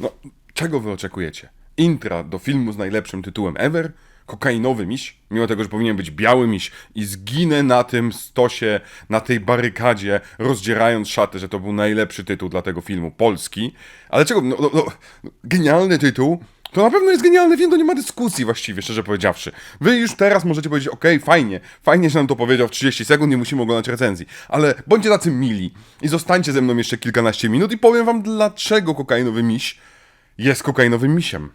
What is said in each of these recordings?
No, czego wy oczekujecie? Intra do filmu z najlepszym tytułem ever? Kokainowy miś? Mimo tego, że powinien być biały miś i zginę na tym stosie, na tej barykadzie, rozdzierając szaty, że to był najlepszy tytuł dla tego filmu, polski. Ale czego? No, no, no, genialny tytuł. To na pewno jest genialny film, to nie ma dyskusji właściwie, szczerze powiedziawszy. Wy już teraz możecie powiedzieć, okej, fajnie, fajnie, że nam to powiedział w 30 sekund, nie musimy oglądać recenzji. Ale bądźcie tacy mili i zostańcie ze mną jeszcze kilkanaście minut i powiem wam, dlaczego kokainowy miś jest kokainowym misiem.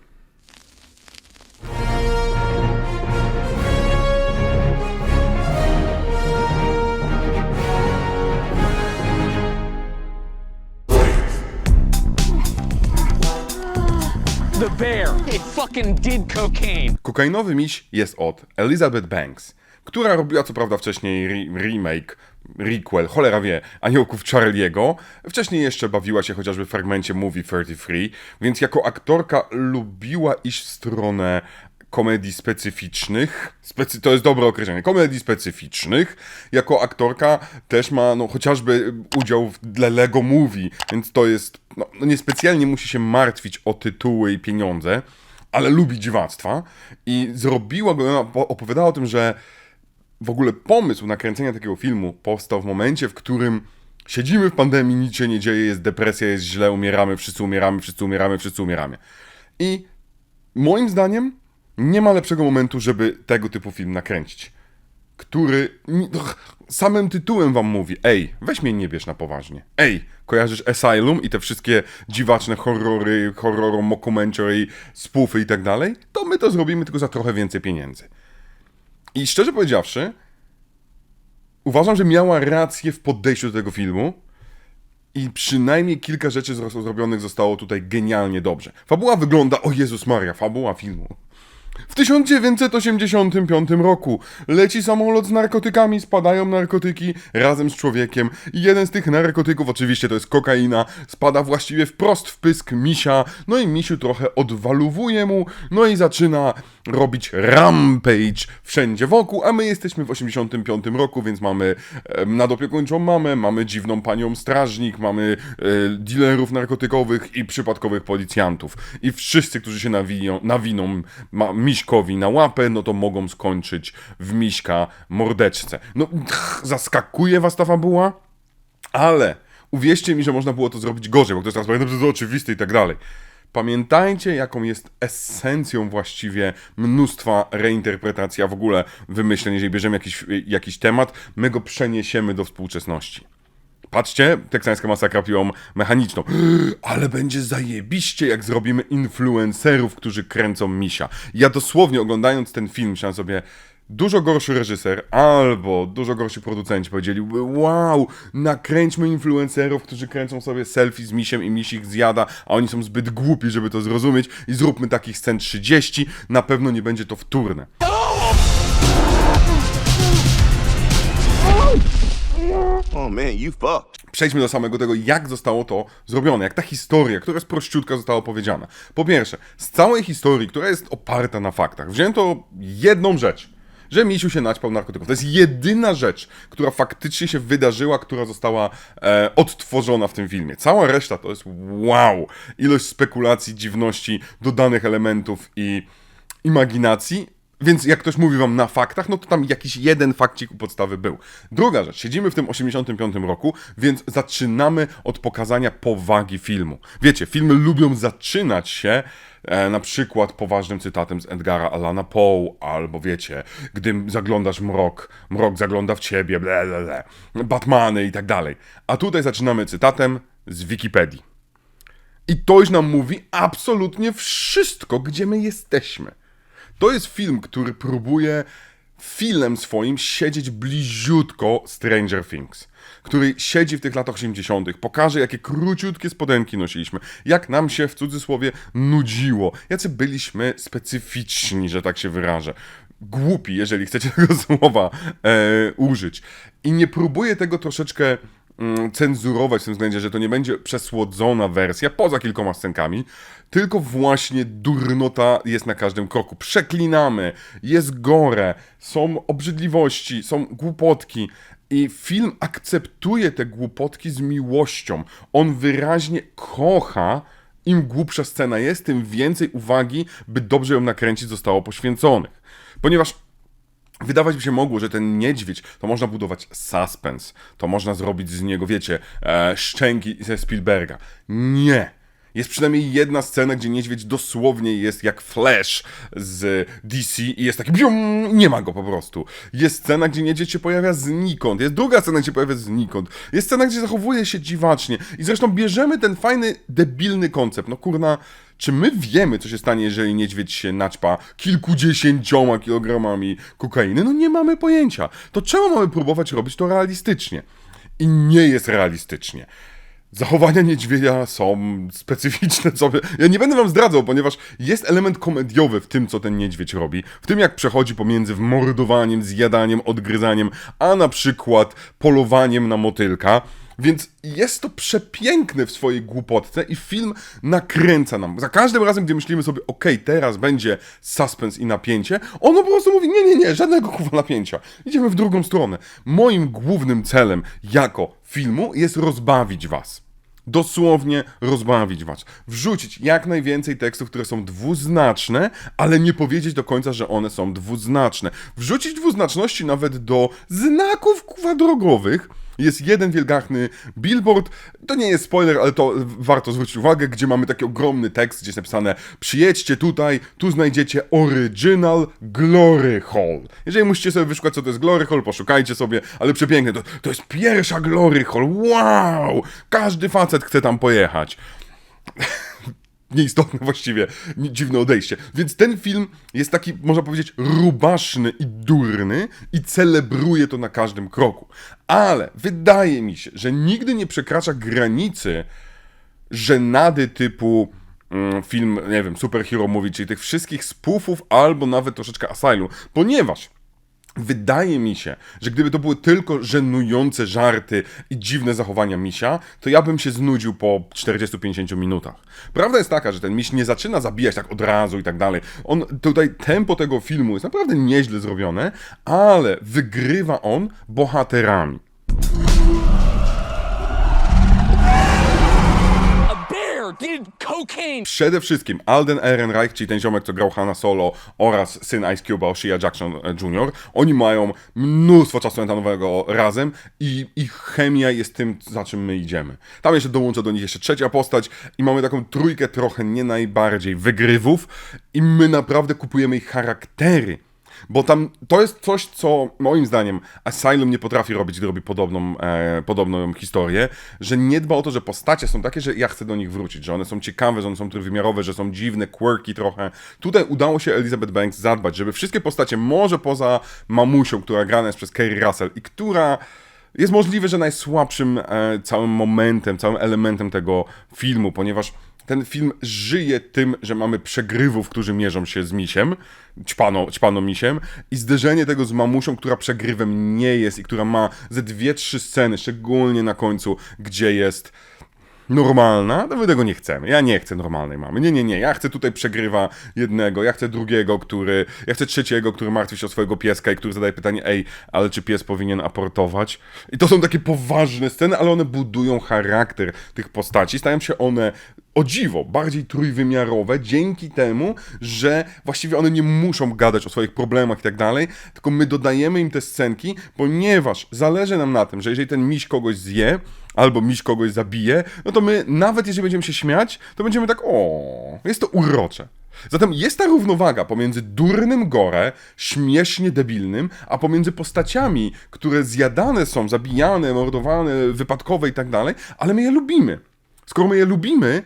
Bear. It fucking did cocaine. Kokainowy miś jest od Elizabeth Banks, która robiła co prawda wcześniej re remake, requel, cholera wie, Aniołków Charlie'ego. Wcześniej jeszcze bawiła się chociażby w fragmencie Movie 33, więc jako aktorka lubiła iść w stronę komedii specyficznych. Specy to jest dobre określenie. Komedii specyficznych. Jako aktorka też ma no, chociażby udział w dla Lego Movie, więc to jest. No, no niespecjalnie musi się martwić o tytuły i pieniądze, ale lubi dziwactwa. I zrobiła go, opowiadała o tym, że w ogóle pomysł nakręcenia takiego filmu powstał w momencie, w którym siedzimy w pandemii, nic się nie dzieje, jest depresja, jest źle, umieramy, wszyscy umieramy, wszyscy umieramy, wszyscy umieramy. I moim zdaniem nie ma lepszego momentu, żeby tego typu film nakręcić. Który samym tytułem wam mówi: Ej, weź mnie nie bierz na poważnie. Ej, kojarzysz Asylum i te wszystkie dziwaczne horrory, horror, mockumentary, spoofy i tak dalej? To my to zrobimy tylko za trochę więcej pieniędzy. I szczerze powiedziawszy, uważam, że miała rację w podejściu do tego filmu. I przynajmniej kilka rzeczy zro- zrobionych zostało tutaj genialnie dobrze. Fabuła wygląda, o Jezus Maria, fabuła filmu. W 1985 roku leci samolot z narkotykami, spadają narkotyki razem z człowiekiem i jeden z tych narkotyków, oczywiście to jest kokaina, spada właściwie wprost w pysk misia, no i misiu trochę odwaluwuje mu, no i zaczyna robić rampage wszędzie wokół, a my jesteśmy w 85 roku, więc mamy e, nadopiekuńczą mamę, mamy dziwną panią strażnik, mamy e, dealerów narkotykowych i przypadkowych policjantów. I wszyscy, którzy się nawiją, nawiną ma, miśkowi na łapę, no to mogą skończyć w miśka mordeczce. No, tch, zaskakuje was ta fabuła? Ale uwierzcie mi, że można było to zrobić gorzej, bo to jest teraz pamiętam, że to oczywiste i tak dalej. Pamiętajcie, jaką jest esencją właściwie mnóstwa reinterpretacji, a w ogóle wymyśleń, jeżeli bierzemy jakiś, jakiś temat, my go przeniesiemy do współczesności. Patrzcie, teksańska masakra piłą mechaniczną. Ale będzie zajebiście, jak zrobimy influencerów, którzy kręcą misia. Ja dosłownie oglądając ten film, myślałem sobie, dużo gorszy reżyser albo dużo gorsi producenci powiedzieli, wow, nakręćmy influencerów, którzy kręcą sobie selfie z misiem i miś ich zjada, a oni są zbyt głupi, żeby to zrozumieć i zróbmy takich scen 30, na pewno nie będzie to wtórne. Oh man, you fucked. Przejdźmy do samego tego, jak zostało to zrobione, jak ta historia, która jest prościutka, została opowiedziana. Po pierwsze, z całej historii, która jest oparta na faktach, wzięto jedną rzecz, że Misiu się naćpał narkotyków. To jest jedyna rzecz, która faktycznie się wydarzyła, która została e, odtworzona w tym filmie. Cała reszta to jest wow! Ilość spekulacji, dziwności, dodanych elementów i imaginacji, więc jak ktoś mówi wam na faktach, no to tam jakiś jeden fakcik u podstawy był. Druga rzecz, siedzimy w tym 85 roku, więc zaczynamy od pokazania powagi filmu. Wiecie, filmy lubią zaczynać się e, na przykład poważnym cytatem z Edgara Allana Poe, albo wiecie, gdy zaglądasz mrok, mrok zagląda w ciebie, ble, Batmany i tak dalej. A tutaj zaczynamy cytatem z Wikipedii. I to już nam mówi absolutnie wszystko, gdzie my jesteśmy. To jest film, który próbuje filmem swoim siedzieć bliziutko Stranger Things. Który siedzi w tych latach 80., pokaże, jakie króciutkie spodenki nosiliśmy, jak nam się w cudzysłowie nudziło, jacy byliśmy specyficzni, że tak się wyrażę. Głupi, jeżeli chcecie tego słowa e, użyć. I nie próbuje tego troszeczkę cenzurować w tym względzie, że to nie będzie przesłodzona wersja, poza kilkoma scenkami, tylko właśnie durnota jest na każdym kroku. Przeklinamy, jest gore, są obrzydliwości, są głupotki. I film akceptuje te głupotki z miłością. On wyraźnie kocha im głupsza scena jest, tym więcej uwagi, by dobrze ją nakręcić, zostało poświęconych. Ponieważ Wydawać by się mogło, że ten niedźwiedź to można budować suspens, to można zrobić z niego, wiecie, e, szczęki ze Spielberga. Nie. Jest przynajmniej jedna scena, gdzie niedźwiedź dosłownie jest jak Flash z DC i jest taki bium, nie ma go po prostu. Jest scena, gdzie niedźwiedź się pojawia znikąd. Jest druga scena, gdzie się pojawia znikąd. Jest scena, gdzie zachowuje się dziwacznie. I zresztą bierzemy ten fajny, debilny koncept. No kurna, czy my wiemy, co się stanie, jeżeli niedźwiedź się naćpa kilkudziesięcioma kilogramami kokainy? No nie mamy pojęcia. To czemu mamy próbować robić to realistycznie? I nie jest realistycznie. Zachowania niedźwiedzia są specyficzne sobie. Ja nie będę wam zdradzał, ponieważ jest element komediowy w tym, co ten niedźwiedź robi. W tym, jak przechodzi pomiędzy mordowaniem, zjadaniem, odgryzaniem, a na przykład polowaniem na motylka. Więc jest to przepiękne w swojej głupotce i film nakręca nam. Za każdym razem, gdy myślimy sobie, okej, teraz będzie suspens i napięcie, ono po prostu mówi, nie, nie, nie, żadnego kurwa napięcia. Idziemy w drugą stronę. Moim głównym celem jako filmu jest rozbawić was. Dosłownie rozbawić was. Wrzucić jak najwięcej tekstów, które są dwuznaczne, ale nie powiedzieć do końca, że one są dwuznaczne. Wrzucić dwuznaczności nawet do znaków kurwa drogowych, jest jeden wielgachny billboard. To nie jest spoiler, ale to warto zwrócić uwagę, gdzie mamy taki ogromny tekst, gdzie jest napisane przyjedźcie tutaj, tu znajdziecie Original Glory Hall. Jeżeli musicie sobie wyszukać, co to jest Glory Hall, poszukajcie sobie, ale przepiękne, to, to jest pierwsza Glory Hall, wow! Każdy facet chce tam pojechać nieistotne właściwie, dziwne odejście. Więc ten film jest taki, można powiedzieć, rubaszny i durny i celebruje to na każdym kroku. Ale wydaje mi się, że nigdy nie przekracza granicy żenady typu mm, film, nie wiem, Superhero Movie, czyli tych wszystkich spufów albo nawet troszeczkę Asylum, ponieważ Wydaje mi się, że gdyby to były tylko żenujące żarty i dziwne zachowania misia, to ja bym się znudził po 40-50 minutach. Prawda jest taka, że ten miś nie zaczyna zabijać tak od razu i tak dalej. On tutaj tempo tego filmu jest naprawdę nieźle zrobione, ale wygrywa on bohaterami. Przede wszystkim Alden Ehrenreich, czyli ten ziomek, co grał Hanna Solo oraz syn Ice Cube'a, Shea Jackson e, Jr., oni mają mnóstwo czasu antenowego razem i ich chemia jest tym, za czym my idziemy. Tam jeszcze dołącza do nich jeszcze trzecia postać i mamy taką trójkę trochę nie najbardziej wygrywów i my naprawdę kupujemy ich charaktery. Bo tam to jest coś, co moim zdaniem Asylum nie potrafi robić, gdy robi podobną, e, podobną historię, że nie dba o to, że postacie są takie, że ja chcę do nich wrócić, że one są ciekawe, że one są trójwymiarowe, że są dziwne, quirky trochę. Tutaj udało się Elizabeth Banks zadbać, żeby wszystkie postacie, może poza mamusią, która grana jest przez Kerry Russell i która jest możliwe, że najsłabszym e, całym momentem, całym elementem tego filmu, ponieważ ten film żyje tym, że mamy przegrywów, którzy mierzą się z misiem, ćpano, ćpano misiem i zderzenie tego z mamusią, która przegrywem nie jest i która ma ze dwie, trzy sceny, szczególnie na końcu, gdzie jest normalna, to my tego nie chcemy. Ja nie chcę normalnej mamy. Nie, nie, nie. Ja chcę tutaj przegrywa jednego, ja chcę drugiego, który. Ja chcę trzeciego, który martwi się o swojego pieska i który zadaje pytanie, ej, ale czy pies powinien aportować? I to są takie poważne sceny, ale one budują charakter tych postaci. Stają się one o dziwo, bardziej trójwymiarowe dzięki temu, że właściwie one nie muszą gadać o swoich problemach i tak dalej, tylko my dodajemy im te scenki, ponieważ zależy nam na tym, że jeżeli ten miś kogoś zje, albo miś kogoś zabije, no to my, nawet jeżeli będziemy się śmiać, to będziemy tak, o, jest to urocze. Zatem jest ta równowaga pomiędzy durnym gore, śmiesznie debilnym, a pomiędzy postaciami, które zjadane są, zabijane, mordowane, wypadkowe i tak dalej, ale my je lubimy. Skoro my je lubimy,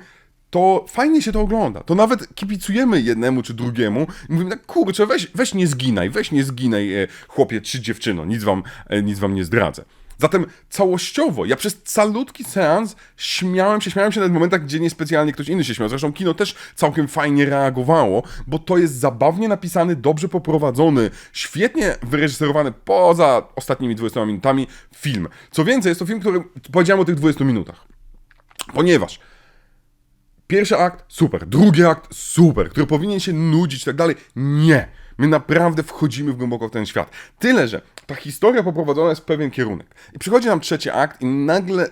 to fajnie się to ogląda. To nawet kibicujemy jednemu czy drugiemu i mówimy tak, kurczę, weź, weź nie zginaj, weź nie zginaj, e, chłopie czy dziewczyno, nic wam, e, nic wam nie zdradzę. Zatem całościowo, ja przez calutki seans śmiałem się, śmiałem się w momentach, gdzie niespecjalnie ktoś inny się śmiał. Zresztą kino też całkiem fajnie reagowało, bo to jest zabawnie napisany, dobrze poprowadzony, świetnie wyreżyserowany poza ostatnimi 20 minutami film. Co więcej, jest to film, który powiedziałem o tych 20 minutach. Ponieważ Pierwszy akt, super. Drugi akt, super. Który powinien się nudzić i tak dalej. Nie. My naprawdę wchodzimy w głęboko w ten świat. Tyle, że ta historia poprowadzona jest w pewien kierunek. I przychodzi nam trzeci akt i nagle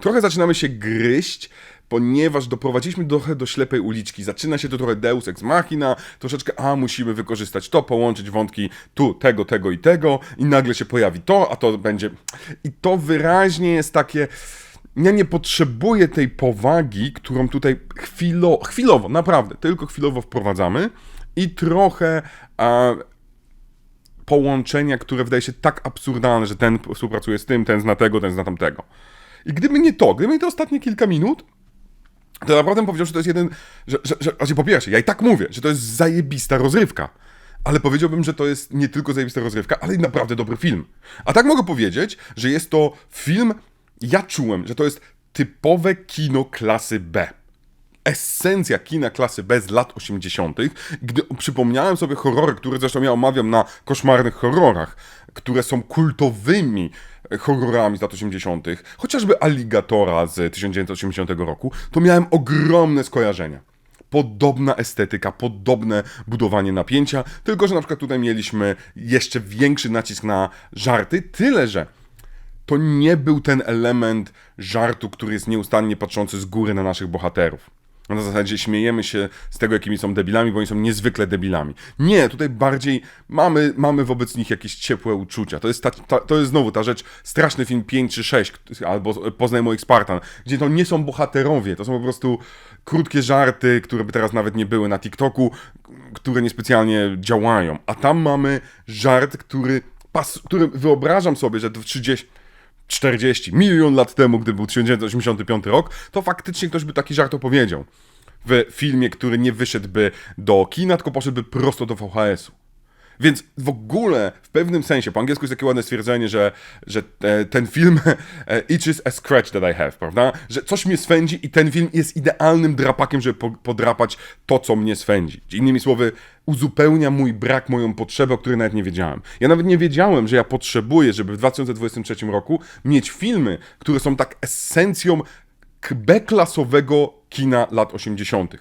trochę zaczynamy się gryźć ponieważ doprowadziliśmy trochę do ślepej uliczki. Zaczyna się to trochę deus ex machina, troszeczkę, a musimy wykorzystać to, połączyć wątki tu, tego, tego i tego i nagle się pojawi to, a to będzie... I to wyraźnie jest takie... Ja nie potrzebuję tej powagi, którą tutaj chwilo, chwilowo, naprawdę, tylko chwilowo wprowadzamy i trochę a, połączenia, które wydaje się tak absurdalne, że ten współpracuje z tym, ten zna tego, ten zna tamtego. I gdyby nie to, gdyby nie te ostatnie kilka minut, to naprawdę bym powiedział, że to jest jeden, że, że, że znaczy po pierwsze, ja i tak mówię, że to jest zajebista rozrywka, ale powiedziałbym, że to jest nie tylko zajebista rozrywka, ale i naprawdę dobry film. A tak mogę powiedzieć, że jest to film, ja czułem, że to jest typowe kino klasy B esencja kina klasy B z lat 80., gdy przypomniałem sobie horrory, które zresztą ja omawiam na koszmarnych horrorach, które są kultowymi horrorami z lat 80., chociażby Alligatora z 1980 roku, to miałem ogromne skojarzenia. Podobna estetyka, podobne budowanie napięcia, tylko że na przykład tutaj mieliśmy jeszcze większy nacisk na żarty, tyle że to nie był ten element żartu, który jest nieustannie patrzący z góry na naszych bohaterów. Na zasadzie śmiejemy się z tego, jakimi są debilami, bo oni są niezwykle debilami. Nie, tutaj bardziej mamy, mamy wobec nich jakieś ciepłe uczucia. To jest, ta, ta, to jest znowu ta rzecz, straszny film 5 czy 6, albo Poznaj moich Spartan, gdzie to nie są bohaterowie, to są po prostu krótkie żarty, które by teraz nawet nie były na TikToku, które niespecjalnie działają. A tam mamy żart, który, pas, który wyobrażam sobie, że w 30 40, milion lat temu, gdy był 1985 rok, to faktycznie ktoś by taki żart opowiedział. W filmie, który nie wyszedłby do kina, tylko poszedłby prosto do VHS-u. Więc w ogóle, w pewnym sensie, po angielsku jest takie ładne stwierdzenie, że, że ten film e, itches a scratch that I have, prawda? Że coś mnie swędzi i ten film jest idealnym drapakiem, żeby po, podrapać to, co mnie swędzi. Innymi słowy, uzupełnia mój brak, moją potrzebę, o której nawet nie wiedziałem. Ja nawet nie wiedziałem, że ja potrzebuję, żeby w 2023 roku mieć filmy, które są tak esencją B-klasowego kina lat 80.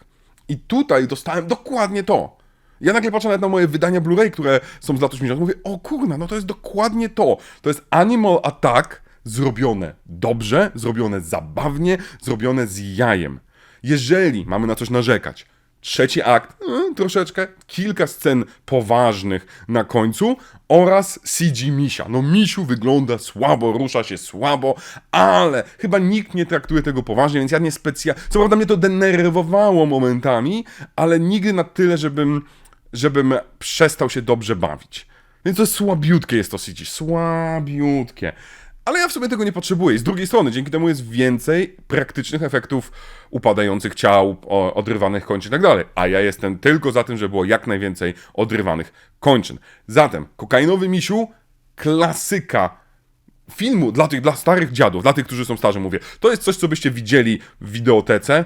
I tutaj dostałem dokładnie to. Ja nagle patrzę nawet na moje wydania Blu-ray, które są z lat 80. Mówię, o kurna, no to jest dokładnie to. To jest Animal Attack zrobione dobrze, zrobione zabawnie, zrobione z jajem. Jeżeli mamy na coś narzekać, trzeci akt, y, troszeczkę, kilka scen poważnych na końcu oraz CG Misia. No Misiu wygląda słabo, rusza się słabo, ale chyba nikt nie traktuje tego poważnie, więc ja nie specjalnie... Co prawda mnie to denerwowało momentami, ale nigdy na tyle, żebym, żebym przestał się dobrze bawić. Więc to słabiutkie jest to CG, słabiutkie. Ale ja w sobie tego nie potrzebuję. I z drugiej strony, dzięki temu jest więcej praktycznych efektów upadających ciał, odrywanych kończyn i tak dalej. A ja jestem tylko za tym, żeby było jak najwięcej odrywanych kończyn. Zatem, kokainowy misiu, klasyka filmu dla tych, dla starych dziadów, dla tych, którzy są starzy, mówię. To jest coś, co byście widzieli w wideotece.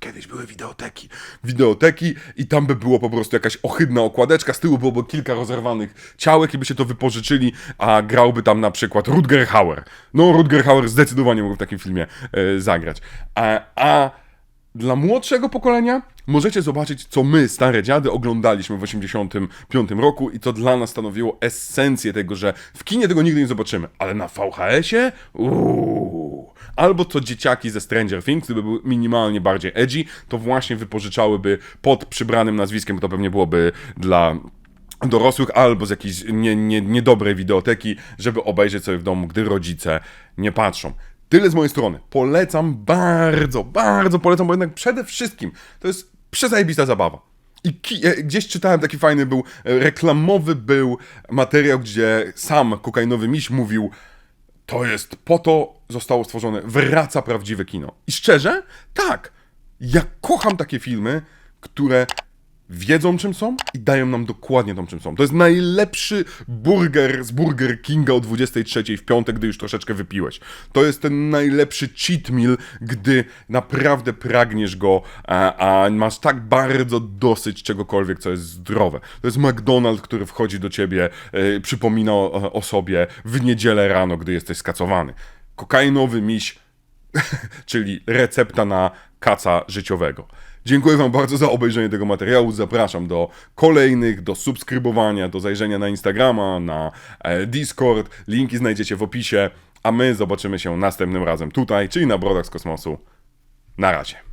Kiedyś były wideoteki. Wideoteki i tam by było po prostu jakaś ohydna okładeczka, z tyłu byłoby kilka rozerwanych ciałek i by się to wypożyczyli, a grałby tam na przykład Rutger Hauer. No, Rutger Hauer zdecydowanie mógł w takim filmie e, zagrać. A, a dla młodszego pokolenia możecie zobaczyć, co my, stare dziady, oglądaliśmy w 85 roku i to dla nas stanowiło esencję tego, że w kinie tego nigdy nie zobaczymy, ale na VHS-ie? Uuu. Albo to dzieciaki ze Stranger Things, gdyby były minimalnie bardziej edgy, to właśnie wypożyczałyby pod przybranym nazwiskiem, bo to pewnie byłoby dla dorosłych albo z jakiejś nie, nie, niedobrej wideoteki, żeby obejrzeć sobie w domu, gdy rodzice nie patrzą. Tyle z mojej strony. Polecam bardzo, bardzo polecam, bo jednak przede wszystkim to jest przezajebista zabawa. I e, gdzieś czytałem taki fajny był, e, reklamowy był materiał, gdzie sam kokainowy miś mówił to jest po to zostało stworzone, wraca prawdziwe kino. I szczerze, tak, ja kocham takie filmy, które wiedzą czym są i dają nam dokładnie tą czym są. To jest najlepszy burger z Burger Kinga o 23 w piątek, gdy już troszeczkę wypiłeś. To jest ten najlepszy cheat meal, gdy naprawdę pragniesz go, a, a masz tak bardzo dosyć czegokolwiek, co jest zdrowe. To jest McDonald's, który wchodzi do ciebie, e, przypomina o, o sobie w niedzielę rano, gdy jesteś skacowany. Kokainowy miś czyli recepta na kaca życiowego. Dziękuję Wam bardzo za obejrzenie tego materiału. Zapraszam do kolejnych, do subskrybowania, do zajrzenia na Instagrama, na e, Discord. Linki znajdziecie w opisie, a my zobaczymy się następnym razem tutaj, czyli na Brodach z Kosmosu. Na razie.